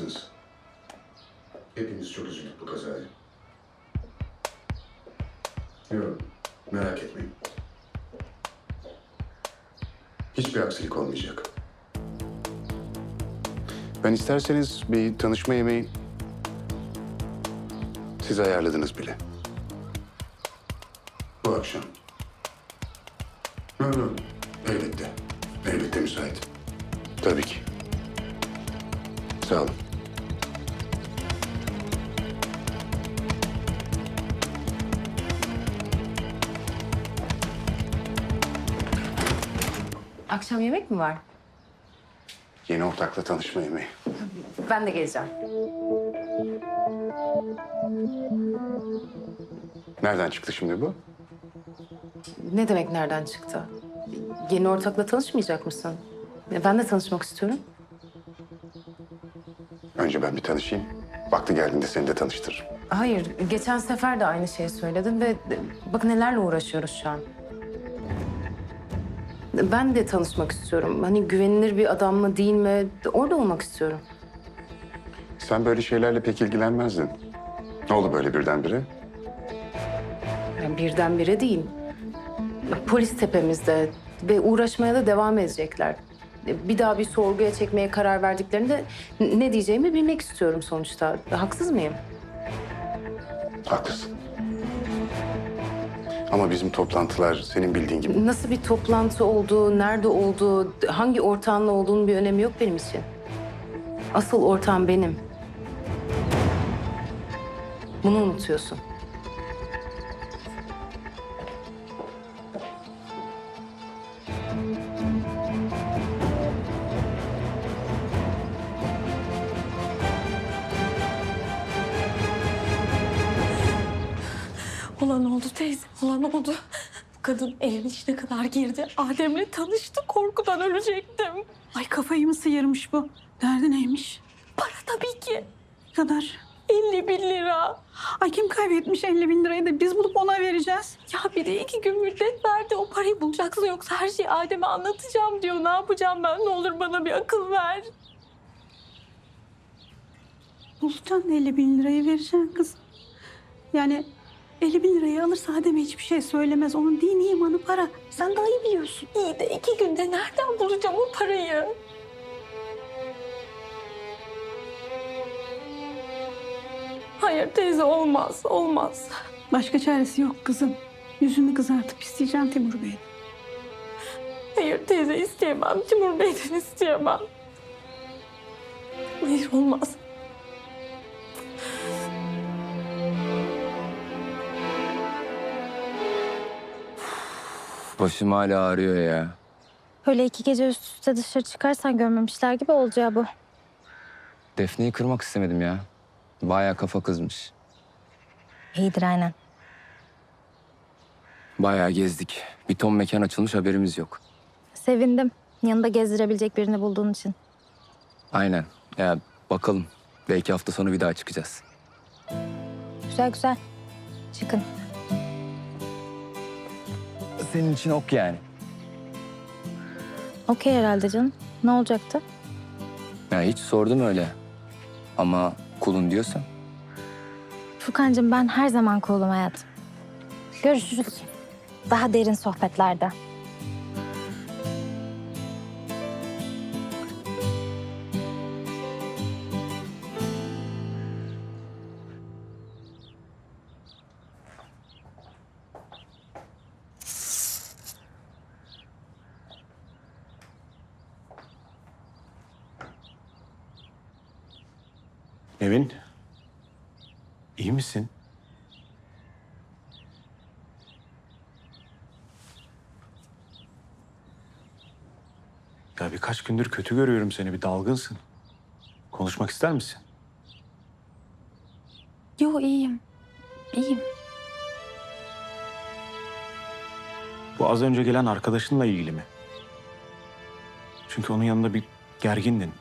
mısınız? Hepimiz çok üzüldük bu kazaya. Yok, merak etmeyin. Hiçbir aksilik olmayacak. Ben isterseniz bir tanışma yemeği siz ayarladınız bile. Bu akşam. Hı hı, elbette. Elbette müsait. Tabii ki. Sağ olun. Akşam yemek mi var? Yeni ortakla tanışma yemeği. Ben de geleceğim. Nereden çıktı şimdi bu? Ne demek nereden çıktı? Yeni ortakla tanışmayacak mısın? Ben de tanışmak istiyorum. Önce ben bir tanışayım. Vakti geldiğinde seni de tanıştırırım. Hayır, geçen sefer de aynı şeyi söyledin ve bak nelerle uğraşıyoruz şu an. Ben de tanışmak istiyorum. Hani güvenilir bir adam mı değil mi? Orada olmak istiyorum. Sen böyle şeylerle pek ilgilenmezdin. Ne oldu böyle birdenbire? Yani birdenbire değil. Polis tepemizde ve uğraşmaya da devam edecekler. Bir daha bir sorguya çekmeye karar verdiklerinde ne diyeceğimi bilmek istiyorum sonuçta. Haksız mıyım? Haklısın. Ama bizim toplantılar senin bildiğin gibi. Nasıl bir toplantı olduğu, nerede olduğu, hangi ortağınla olduğunun bir önemi yok benim için. Asıl ortağım benim. Bunu unutuyorsun. Olan oldu teyze, olan oldu. Bu kadın evin içine kadar girdi. Adem'le tanıştı, korkudan ölecektim. Ay kafayı mı sıyırmış bu? Derdi neymiş? Para tabii ki. Ne kadar? 50 bin lira. Ay kim kaybetmiş 50 bin lirayı da biz bulup ona vereceğiz. Ya bir de iki gün müddet verdi. O parayı bulacaksın yoksa her şeyi Adem'e anlatacağım diyor. Ne yapacağım ben? Ne olur bana bir akıl ver. Bulacaksın 50 bin lirayı vereceksin kız. Yani 50 bin lirayı alırsa Adem'e hiçbir şey söylemez. Onun dini imanı para. Sen daha iyi biliyorsun. İyi de iki günde nereden bulacağım o parayı? Hayır teyze olmaz, olmaz. Başka çaresi yok kızım. Yüzünü kızartıp isteyeceksin Timur Bey'den. Hayır teyze isteyemem. Timur Bey'den isteyemem. Hayır olmaz. Başım hala ağrıyor ya. Öyle iki gece üst üste dışarı çıkarsan görmemişler gibi olacağı bu. Defne'yi kırmak istemedim ya. Bayağı kafa kızmış. İyidir aynen. Bayağı gezdik. Bir ton mekan açılmış haberimiz yok. Sevindim. Yanında gezdirebilecek birini bulduğun için. Aynen. Ya bakalım. Belki hafta sonu bir daha çıkacağız. Güzel güzel. Çıkın. Senin için ok yani. Okey herhalde canım. Ne olacaktı? Ya hiç sordum öyle. Ama kulun diyorsan. Furkan'cığım ben her zaman kolum hayatım. Görüşürüz. Daha derin sohbetlerde. Nevin, iyi misin? Ya birkaç gündür kötü görüyorum seni, bir dalgınsın. Konuşmak ister misin? Yo iyiyim. İyiyim. Bu az önce gelen arkadaşınla ilgili mi? Çünkü onun yanında bir gergindin.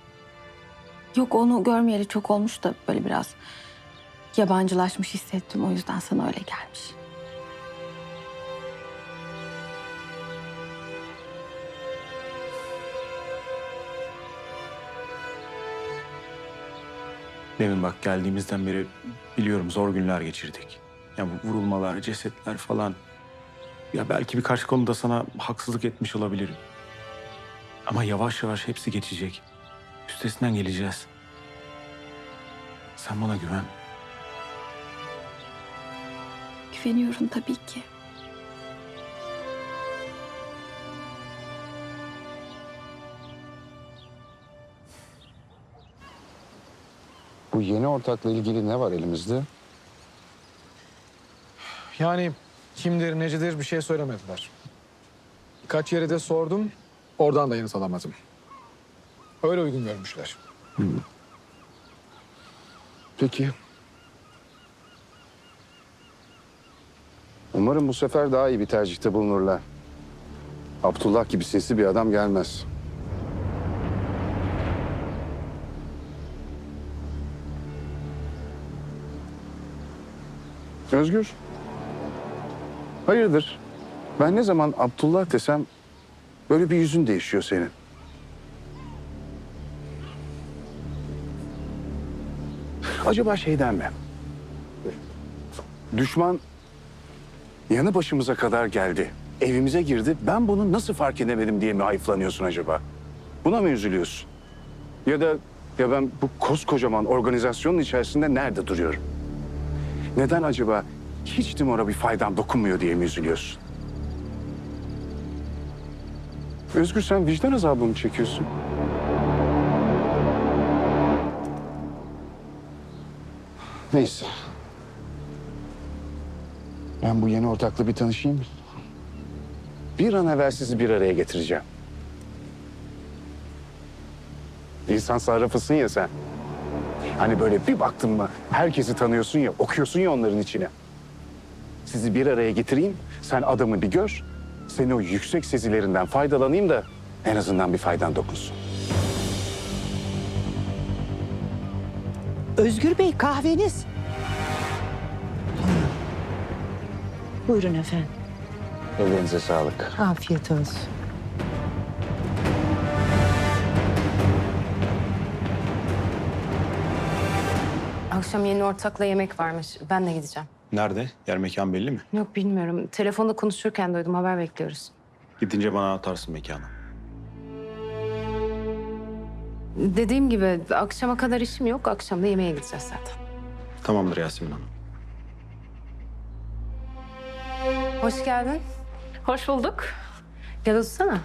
Yok onu görmeyeli çok olmuş da böyle biraz yabancılaşmış hissettim. O yüzden sana öyle gelmiş. Demin bak geldiğimizden beri biliyorum zor günler geçirdik. Ya bu vurulmalar, cesetler falan. Ya belki birkaç konuda sana haksızlık etmiş olabilirim. Ama yavaş yavaş hepsi geçecek. Üstesinden geleceğiz. Sen bana güven. Güveniyorum tabii ki. Bu yeni ortakla ilgili ne var elimizde? Yani kimdir necidir bir şey söylemediler. Birkaç yere de sordum. Oradan da yanıt alamadım. Öyle uygun görmüşler. Peki. Umarım bu sefer daha iyi bir tercihte bulunurlar. Abdullah gibi sesli bir adam gelmez. Özgür. Hayırdır? Ben ne zaman Abdullah desem böyle bir yüzün değişiyor senin. Acaba şeyden mi? Düşman yanı başımıza kadar geldi. Evimize girdi. Ben bunu nasıl fark edemedim diye mi hayıflanıyorsun acaba? Buna mı üzülüyorsun? Ya da ya ben bu koskocaman organizasyonun içerisinde nerede duruyorum? Neden acaba hiç Timur'a bir faydam dokunmuyor diye mi üzülüyorsun? Özgür sen vicdan azabı mı çekiyorsun? Neyse. Ben bu yeni ortakla bir tanışayım. Bir an evvel sizi bir araya getireceğim. İnsan sarrafısın ya sen. Hani böyle bir baktın mı herkesi tanıyorsun ya, okuyorsun ya onların içine. Sizi bir araya getireyim, sen adamı bir gör. Senin o yüksek sezilerinden faydalanayım da en azından bir faydan dokunsun. Özgür Bey kahveniz. Buyurun efendim. Ellerinize sağlık. Afiyet olsun. Akşam yeni ortakla yemek varmış. Ben de gideceğim. Nerede? Yer mekan belli mi? Yok bilmiyorum. Telefonda konuşurken duydum. Haber bekliyoruz. Gidince bana atarsın mekanı. Dediğim gibi akşama kadar işim yok. Akşam da yemeğe gideceğiz zaten. Tamamdır Yasemin Hanım. Hoş geldin. Hoş bulduk. Gel otursana.